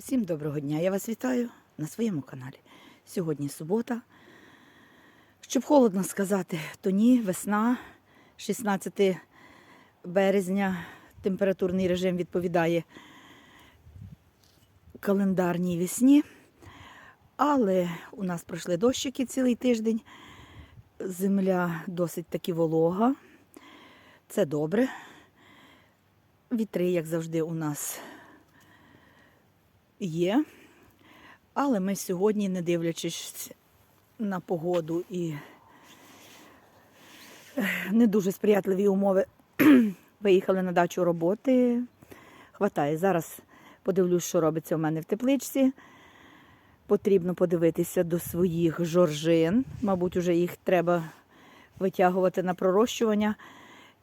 Всім доброго дня! Я вас вітаю на своєму каналі. Сьогодні субота. Щоб холодно сказати, то ні, весна, 16 березня, температурний режим відповідає календарній весні. Але у нас пройшли дощики цілий тиждень. Земля досить таки волога. Це добре. Вітри, як завжди, у нас є. Але ми сьогодні, не дивлячись на погоду і не дуже сприятливі умови, виїхали на дачу роботи. Хватає. Зараз подивлюсь, що робиться у мене в тепличці. Потрібно подивитися до своїх жоржин. Мабуть, вже їх треба витягувати на пророщування.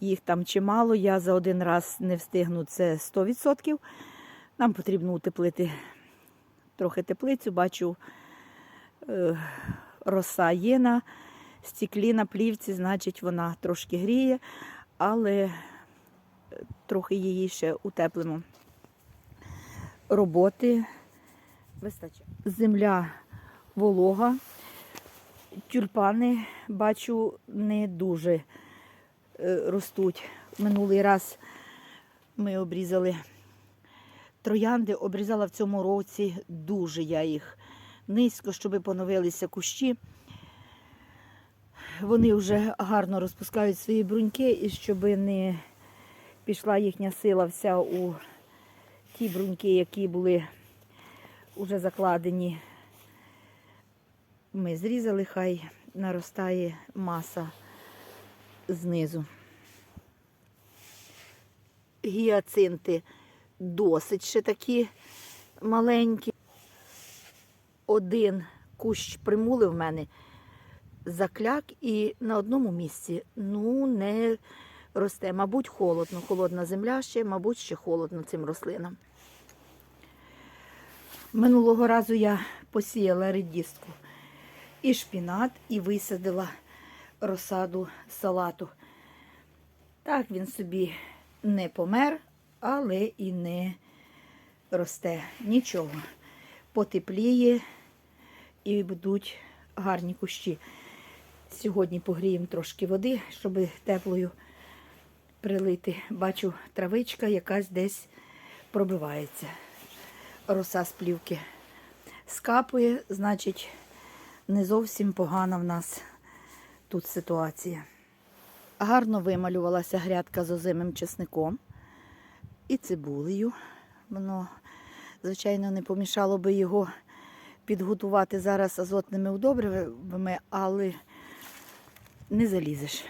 Їх там чимало. Я за один раз не встигну це 100%. Нам потрібно утеплити трохи теплицю. Бачу, е, роса є на стеклі на плівці, значить, вона трошки гріє, але е, трохи її ще утеплимо. Роботи вистачає. Земля волога. Тюльпани, бачу, не дуже е, ростуть. Минулий раз ми обрізали троянди, обрізала в цьому році дуже я їх низько, щоб поновилися кущі. Вони вже гарно розпускають свої бруньки, і щоб не пішла їхня сила вся у ті бруньки, які були вже закладені. Ми зрізали, хай наростає маса знизу. Гіацинти досить ще такі маленькі. Один кущ примули в мене закляк і на одному місці ну не росте. Мабуть, холодно. Холодна земля ще, мабуть, ще холодно цим рослинам. Минулого разу я посіяла редістку і шпінат, і висадила розсаду салату. Так він собі не помер, але і не росте. Нічого. Потепліє і будуть гарні кущі. Сьогодні погріємо трошки води, щоб теплою прилити. Бачу, травичка якась десь пробивається. Роса з плівки скапує, значить, не зовсім погана в нас тут ситуація. Гарно вималювалася грядка з озимим чесником і цибулею. Воно, звичайно, не помішало би його підготувати зараз азотними удобривами, але не залізеш.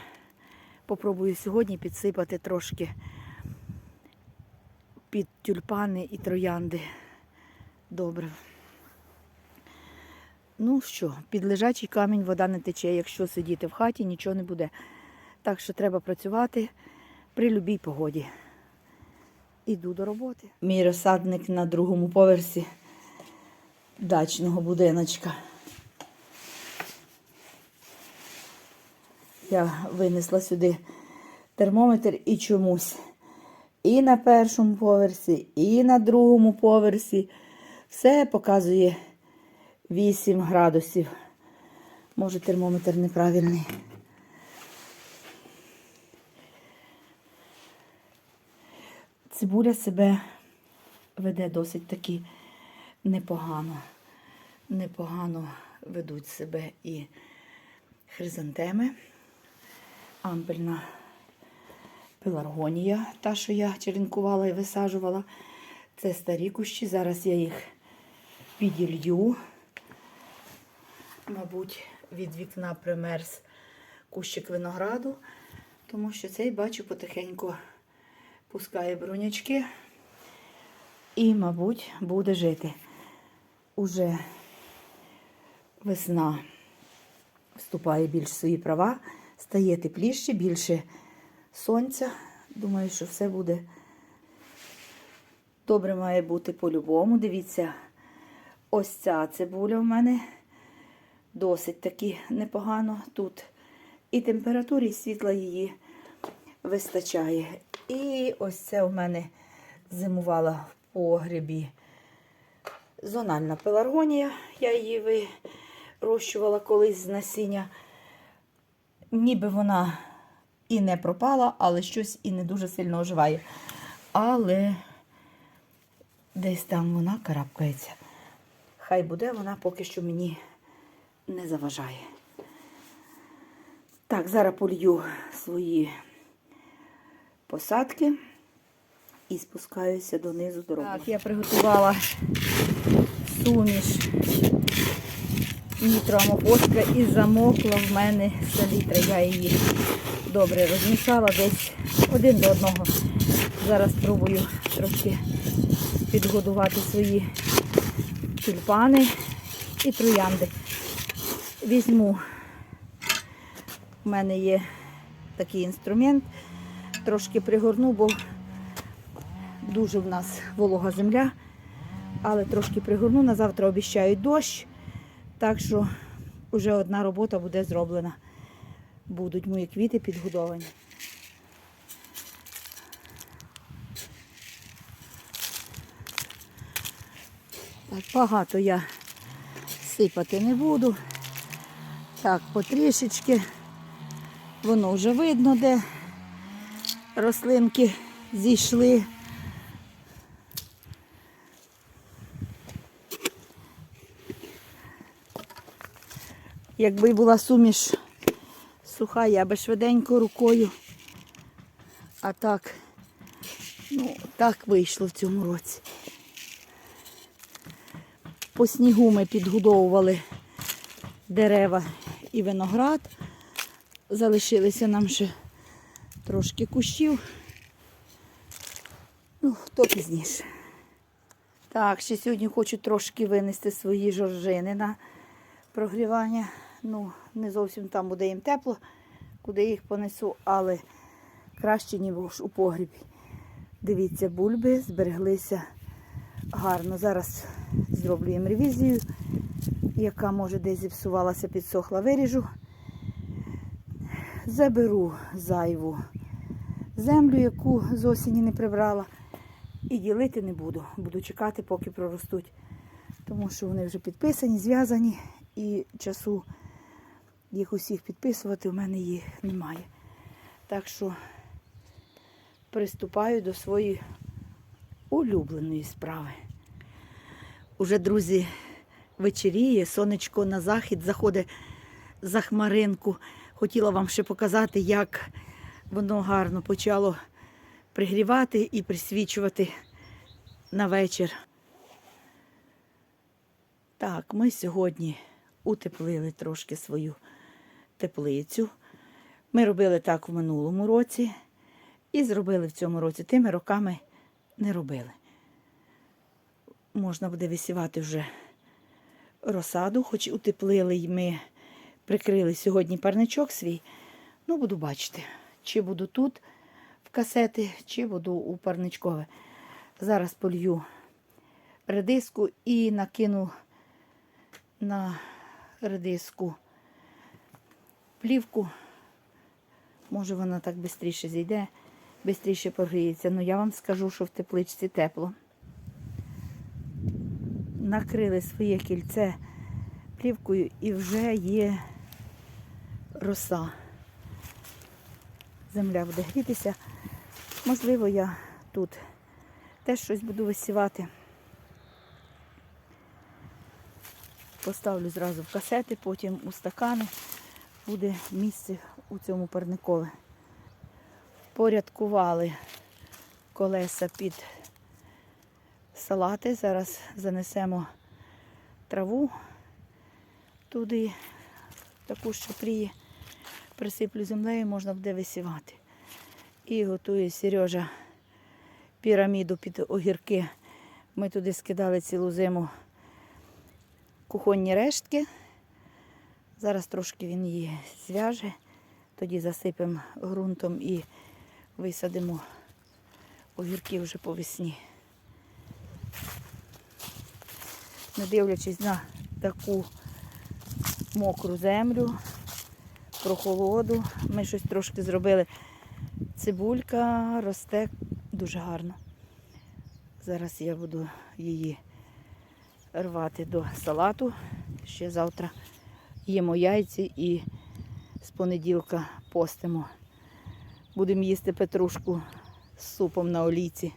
Попробую сьогодні підсипати трошки під тюльпани і троянди. Добре. Ну що, під лежачий камінь вода не тече. Якщо сидіти в хаті, нічого не буде. Так що треба працювати при будь-якій погоді. Іду до роботи. Мій розсадник на другому поверсі дачного будиночка. Я винесла сюди термометр і чомусь. І на першому поверсі, і на другому поверсі. Все показує 8 градусів. Може, термометр неправильний. Цибуля себе веде досить таки непогано. Непогано ведуть себе і хризантеми. Ампельна пеларгонія, та, що я черенкувала і висаджувала. Це старі кущі. Зараз я їх піділью. Мабуть, від вікна примерз кущик винограду, тому що цей, бачу, потихеньку пускає брунячки і, мабуть, буде жити. Уже весна вступає більш в свої права, стає тепліше, більше сонця. Думаю, що все буде добре має бути по-любому. Дивіться, ось ця цибуля в мене досить таки непогано тут. І температурі і світла її вистачає. І ось це у мене зимувала в погребі зональна пеларгонія. Я її вирощувала колись з насіння. Ніби вона і не пропала, але щось і не дуже сильно оживає. Але десь там вона карабкається. Хай буде, вона поки що мені не заважає. Так, зараз полью свої посадки і спускаюся донизу дорогу. Так, я приготувала суміш нітроамофоска і замокла в мене селітра. Я її добре розмішала десь один до одного. Зараз спробую трошки підгодувати свої тюльпани і троянди. Візьму, в мене є такий інструмент, трошки пригорну, бо дуже в нас волога земля, але трошки пригорну, на завтра обіщають дощ, так що вже одна робота буде зроблена. Будуть мої квіти підгодовані. Так, багато я сипати не буду. Так, потрішечки. Воно вже видно, де рослинки зійшли. Якби була суміш суха, я би швиденько рукою. А так, ну, так вийшло в цьому році. По снігу ми підгодовували дерева і виноград. Залишилися нам ще трошки кущів. Ну, то пізніше. Так, ще сьогодні хочу трошки винести свої жоржини на прогрівання. Ну, не зовсім там буде їм тепло, куди їх понесу, але краще, ніж у погрібі. Дивіться, бульби збереглися гарно. Зараз зроблю їм ревізію, яка може десь зіпсувалася, підсохла, виріжу. Заберу зайву землю, яку з осені не прибрала. І ділити не буду. Буду чекати, поки проростуть. Тому що вони вже підписані, зв'язані і часу їх усіх підписувати в мене їх немає. Так що приступаю до своєї улюбленої справи. Уже, друзі, вечеріє, сонечко на захід заходить за хмаринку. Хотіла вам ще показати, як воно гарно почало пригрівати і присвічувати на вечір. Так, ми сьогодні утеплили трошки свою теплицю. Ми робили так в минулому році і зробили в цьому році. Тими роками не робили. Можна буде висівати вже розсаду, хоч утеплили й ми прикрили сьогодні парничок свій. Ну, буду бачити, чи буду тут в касети, чи буду у парничкове. Зараз полью редиску і накину на редиску плівку. Може, вона так швидше зійде, швидше погріється. Ну я вам скажу, що в тепличці тепло. Накрили своє кільце плівкою і вже є роса. Земля буде грітися. Можливо, я тут теж щось буду висівати. Поставлю зразу в касети, потім у стакани. Буде місце у цьому парникове. Порядкували колеса під салати. Зараз занесемо траву туди, таку, що пріє, присиплю землею, можна буде висівати. І готує Сережа піраміду під огірки. Ми туди скидали цілу зиму кухонні рештки. Зараз трошки він її зв'яже, тоді засипемо ґрунтом і висадимо огірки вже по весні. Не дивлячись на таку мокру землю, прохолоду, ми щось трошки зробили. Цибулька росте дуже гарно. Зараз я буду її рвати до салату. Ще завтра їмо яйці і з понеділка постимо. Будемо їсти петрушку з супом на олійці.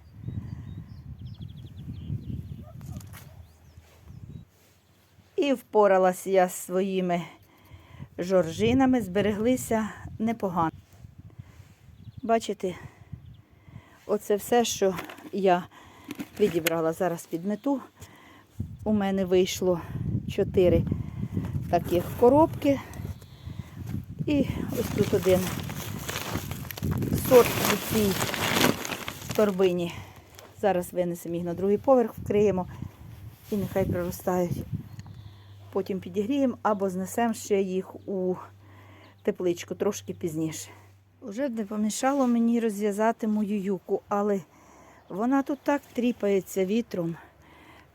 І впоралась я з своїми жоржинами, збереглися непогано. Бачите, оце все, що я відібрала зараз під мету. У мене вийшло 4 таких коробки. І ось тут один сорт у цій торбині. Зараз винесемо їх на другий поверх, вкриємо і нехай проростають. Потім підігріємо або знесемо ще їх у тепличку трошки пізніше. Уже не помішало мені розв'язати мою юку, але вона тут так тріпається вітром,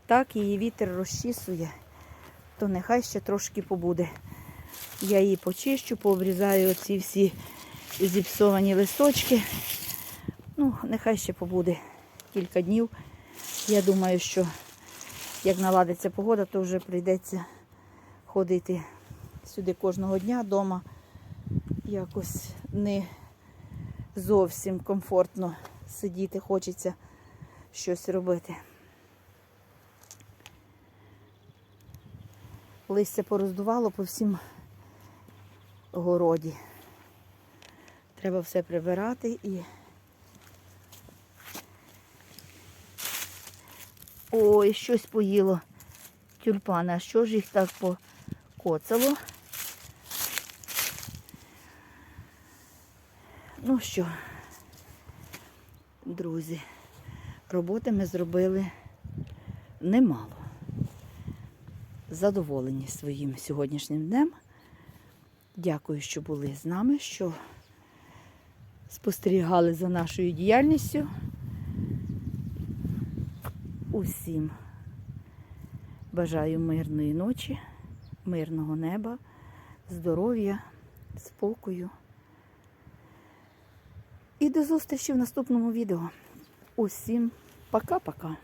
так її вітер розчісує, то нехай ще трошки побуде. Я її почищу, пообрізаю оці всі зіпсовані листочки. Ну, нехай ще побуде кілька днів. Я думаю, що як наладиться погода, то вже прийдеться ходити сюди кожного дня вдома. Якось не зовсім комфортно сидіти, хочеться щось робити. Листя пороздувало по всім городі. Треба все прибирати і. Ой, щось поїло тюльпани. А що ж їх так покоцало? Ну що, друзі, роботи ми зробили немало. Задоволені своїм сьогоднішнім днем. Дякую, що були з нами, що спостерігали за нашою діяльністю. Усім бажаю мирної ночі, мирного неба, здоров'я, спокою. І до зустрічі в наступному відео. Усім пока-пока.